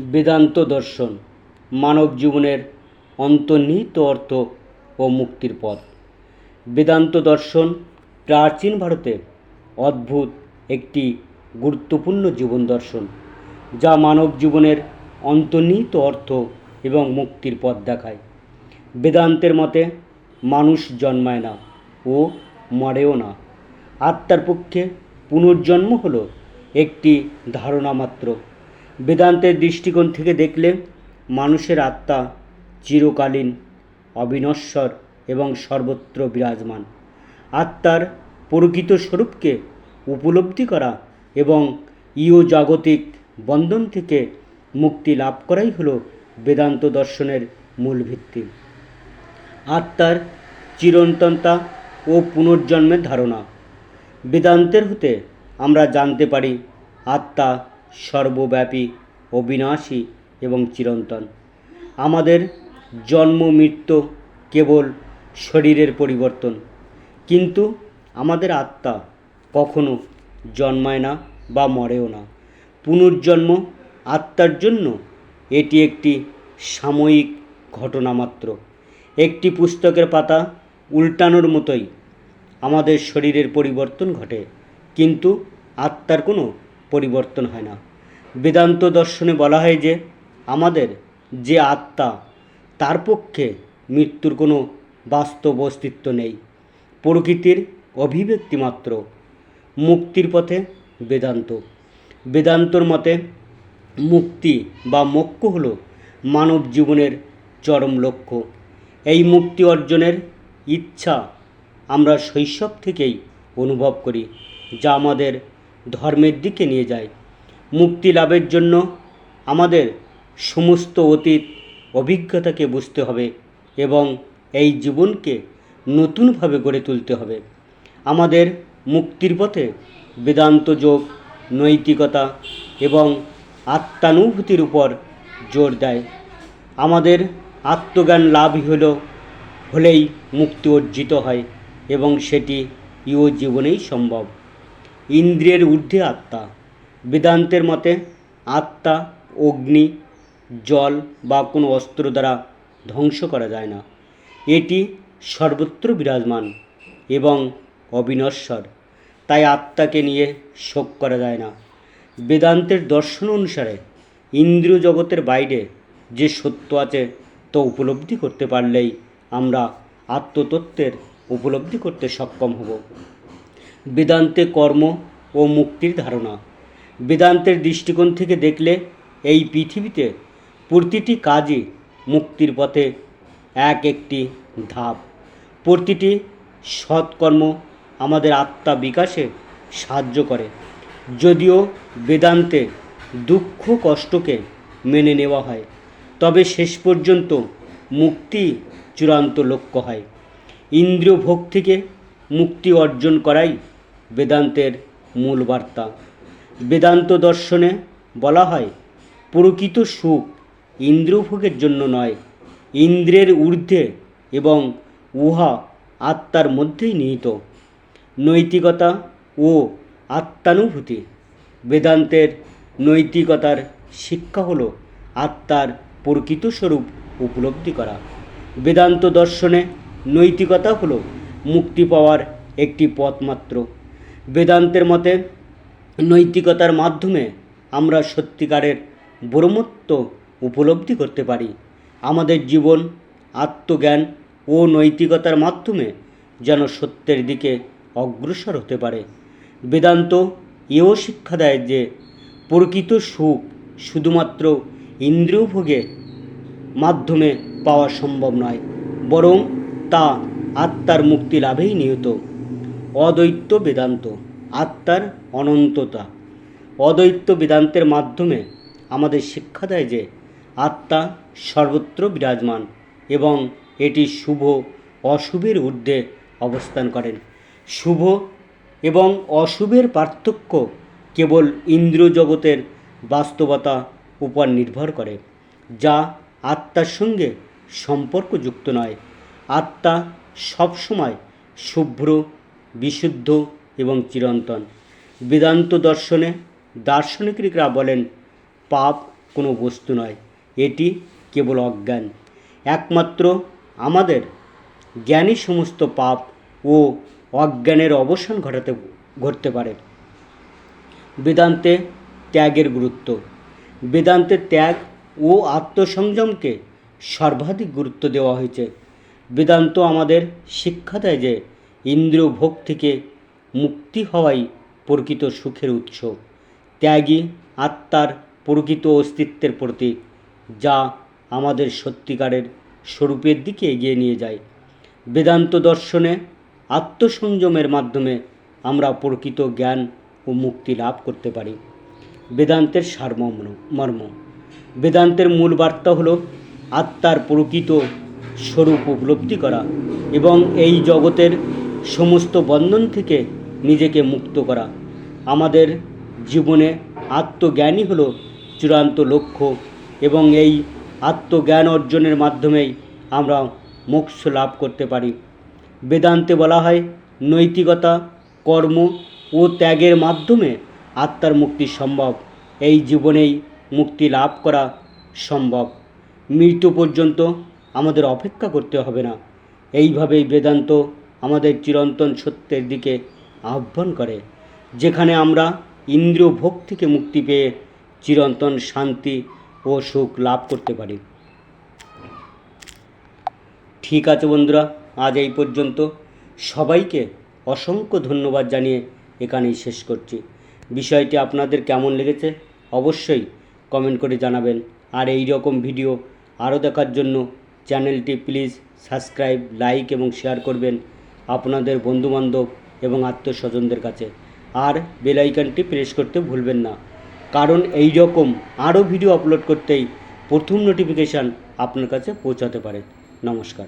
বেদান্ত দর্শন, মানব জীবনের অন্তর্নিহিত অর্থ ও মুক্তির পথ। বেদান্ত দর্শন প্রাচীন ভারতের অদ্ভুত একটি গুরুত্বপূর্ণ জীবন দর্শন, যা মানব জীবনের অন্তর্নিহিত অর্থ এবং মুক্তির পথ দেখায়। বেদান্তের মতে, মানুষ জন্মায় না ও মরেও না। আত্মার পক্ষে পুনর্জন্ম হলো একটি ধারণা মাত্র। বেদান্তের দৃষ্টিকোণ থেকে দেখলে মানুষের আত্মা চিরকালীন অবিনশ্বর এবং সর্বত্র বিরাজমান। আত্মার প্রকৃত স্বরূপকে উপলব্ধি করা এবং ইয় জাগতিক বন্ধন থেকে মুক্তি লাভ করাই হলো বেদান্ত দর্শনের মূল ভিত্তি। আত্মার চিরন্তনতা ও পুনর্জন্মের ধারণা। বেদান্তের হতে আমরা জানতে পারি আত্মা সর্বব্যাপী, অবিনাশী এবং চিরন্তন। আমাদের জন্ম মৃত্যু কেবল শরীরের পরিবর্তন। কিন্তু আমাদের আত্মা কখনো জন্মায় না বা মরেও না। পুনর্জন্ম আত্মার জন্য এটি একটি সাময়িক ঘটনা মাত্র। একটি পুস্তকের পাতা উল্টানোর মতোই আমাদের শরীরের পরিবর্তন ঘটে। কিন্তু আত্মার কোনো পরিবর্তন হয় না। বেদান্ত দর্শনে বলা হয় যে, আমাদের যে আত্মা, তার পক্ষে মৃত্যুর কোনো বাস্তব অস্তিত্ব নেই। প্রকৃতির অভিব্যক্তি মাত্র, মুক্তির পথে বেদান্ত। বেদান্তর মতে, মুক্তি বা মোক্ষ হল মানব জীবনের চরম লক্ষ্য। এই মুক্তি অর্জনের ইচ্ছা আমরা শৈশব থেকেই অনুভব করি, যা আমাদের ধর্মের দিকে নিয়ে যায়। মুক্তি লাভের জন্য আমাদের সমস্ত অতীত অভিজ্ঞতাকে বুঝতে হবে এবং এই জীবনকে নতুনভাবে গড়ে তুলতে হবে। আমাদের মুক্তির পথে বেদান্ত যোগ, নৈতিকতা এবং আত্মানুভূতির উপর জোর দেয়। আমাদের আত্মজ্ঞান লাভই হল, হলেই মুক্তি অর্জিত হয় এবং সেটি ইহ জীবনেই সম্ভব। ইন্দ্রিয়ের ঊর্ধ্বে আত্মা। বেদান্তের মতে আত্মা, অগ্নি, জল বা কোনো অস্ত্র দ্বারা ধ্বংস করা যায় না। এটি সর্বত্র বিরাজমান এবং অবিনশ্বর। তাই আত্মাকে নিয়ে শোক করা যায় না। বেদান্তের দর্শন অনুসারে ইন্দ্রিয় জগতের বাইরে যে সত্য আছে তা উপলব্ধি করতে পারলেই আমরা আত্মতত্ত্বের উপলব্ধি করতে সক্ষম হব। বেদান্তে কর্ম ও মুক্তির ধারণা। বেদান্তের দৃষ্টিকোণ থেকে দেখলে এই পৃথিবীতে প্রতিটি কাজই মুক্তির পথে এক একটি ধাপ। প্রতিটি সৎকর্ম আমাদের আত্মা বিকাশে সাহায্য করে। যদিও বেদান্তে দুঃখ কষ্টকে মেনে নেওয়া হয়, তবে শেষ পর্যন্ত মুক্তি চূড়ান্ত লক্ষ্য হয়। ইন্দ্রিয় ভোগ থেকে মুক্তি অর্জন করাই বেদান্তের মূল বার্তা। বেদান্ত দর্শনে বলা হয়, প্রকৃত সুখ ইন্দ্রভোগের জন্য নয়, ইন্দ্রের ঊর্ধ্বে এবং উহা আত্মার মধ্যেই নিহিত। নৈতিকতা ও আত্মানুভূতি। বেদান্তের নৈতিকতার শিক্ষা হল আত্মার প্রকৃত স্বরূপ উপলব্ধি করা। বেদান্ত দর্শনে নৈতিকতা হল মুক্তি পাওয়ার একটি পথ মাত্র বেদান্তের মতে নৈতিকতার মাধ্যমে আমরা সত্যিকারের ব্রহ্মত্ব উপলব্ধি করতে পারি। আমাদের জীবন, আত্মজ্ঞান ও নৈতিকতার মাধ্যমে যেন সত্যের দিকে অগ্রসর হতে পারে। বেদান্ত এও শিক্ষা দেয় যে প্রকৃত সুখ শুধুমাত্র ইন্দ্রিয়ভোগে মাধ্যমে পাওয়া সম্ভব নয়, বরং তা আত্মার মুক্তি লাভেই নিহত। অদ্বৈত বেদান্ত, আত্মার অনন্ততা। অদ্বৈত বেদান্তের মাধ্যমে আমাদের শিক্ষা দেয় যে আত্মা সর্বত্র বিরাজমান এবং এটি শুভ, অশুভের ঊর্ধ্বে অবস্থান করেন। শুভ এবং অশুভের পার্থক্য কেবল ইন্দ্রজগতের বাস্তবতা উপর নির্ভর করে, যা আত্মার সঙ্গে সম্পর্কযুক্ত নয়। আত্মা সবসময় শুভ্র বিশুদ্ধ এবং চিরন্তন। বেদান্ত দর্শনে দার্শনিকরা বলেন, পাপ কোনো বস্তু নয়, এটি কেবল অজ্ঞান। একমাত্র আমাদের জ্ঞানই সমস্ত পাপ ও অজ্ঞানের অবসান ঘটাতে, ঘটতে পারে। বেদান্তে ত্যাগের গুরুত্ব। বেদান্তে ত্যাগ ও আত্মসংযমকে সর্বাধিক গুরুত্ব দেওয়া হয়েছে। বেদান্ত আমাদের শিক্ষা দেয় যে ইন্দ্রিয় ভোগ থেকে মুক্তি হওয়াই প্রকৃত সুখের উৎস। ত্যাগই আত্মার প্রকৃত অস্তিত্বের প্রতীক, যা আমাদের সত্যিকারের স্বরূপের দিকে এগিয়ে নিয়ে যায়। বেদান্ত দর্শনে আত্মসংযমের মাধ্যমে আমরা প্রকৃত জ্ঞান ও মুক্তি লাভ করতে পারি। বেদান্তের সারমর্ম, মর্ম। বেদান্তের মূল বার্তা হল আত্মার প্রকৃত স্বরূপ উপলব্ধি করা এবং এই জগতের সমস্ত বন্ধন থেকে নিজেকে মুক্ত করা। আমাদের জীবনে আত্মজ্ঞানই হলো চূড়ান্ত লক্ষ্য এবং এই আত্মজ্ঞান অর্জনের মাধ্যমেই আমরা মোক্ষ লাভ করতে পারি। বেদান্তে বলা হয়, নৈতিকতা, কর্ম ও ত্যাগের মাধ্যমে আত্মার মুক্তি সম্ভব। এই জীবনেই মুক্তি লাভ করা সম্ভব। মৃত্যু পর্যন্ত আমাদের অপেক্ষা করতে হবে না। এইভাবেই বেদান্ত চিরন্তন সত্যের দিকে আহ্বান করে, যেখানে আমরা ইন্দ্রিয় ভোগ থেকে মুক্তি পেয়ে চিরন্তন শান্তি ও সুখ লাভ করতে পারি। ঠিক আছে বন্ধুরা, আজ এই পর্যন্ত। সবাইকে অসংখ্য ধন্যবাদ জানিয়ে এখানেই শেষ করছি। বিষয়টি আপনাদের কেমন লেগেছে অবশ্যই কমেন্ট করে জানাবেন। আর এই রকম ভিডিও আরও দেখার জন্য চ্যানেলটি প্লিজ সাবস্ক্রাইব, লাইক এবং শেয়ার করবেন। আপনাদের বন্ধুবান্ধব এবং আত্মীয়স্বজনদের কাছে। আর বেল আইকনটি প্রেস করতে ভুলবেন না। কারণ এই রকম আরও ভিডিও আপলোড করতেই প্রথম নোটিফিকেশান আপনার কাছে পৌঁছাতে পারে। নমস্কার।